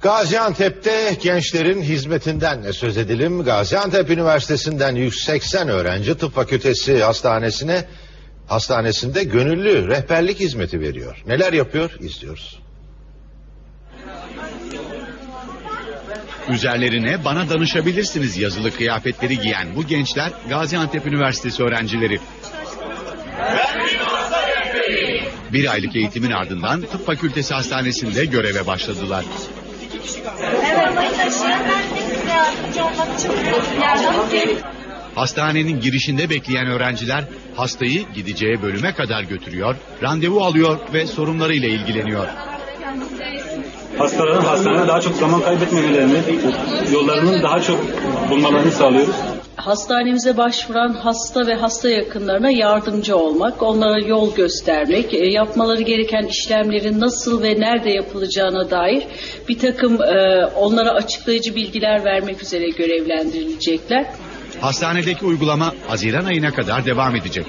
Gaziantep'te gençlerin hizmetinden söz edelim. Gaziantep Üniversitesi'nden 180 öğrenci tıp fakültesi hastanesine hastanesinde gönüllü rehberlik hizmeti veriyor. Neler yapıyor? İzliyoruz. Üzerlerine bana danışabilirsiniz yazılı kıyafetleri giyen bu gençler Gaziantep Üniversitesi öğrencileri. Bir aylık eğitimin ardından tıp fakültesi hastanesinde göreve başladılar. Hastanenin girişinde bekleyen öğrenciler hastayı gideceği bölüme kadar götürüyor, randevu alıyor ve sorunlarıyla ilgileniyor. hastaların hastanede daha çok zaman kaybetmemelerini, yollarının daha çok bulmalarını sağlıyoruz. Hastanemize başvuran hasta ve hasta yakınlarına yardımcı olmak, onlara yol göstermek, e, yapmaları gereken işlemlerin nasıl ve nerede yapılacağına dair bir takım e, onlara açıklayıcı bilgiler vermek üzere görevlendirilecekler. Hastanedeki uygulama Haziran ayına kadar devam edecek.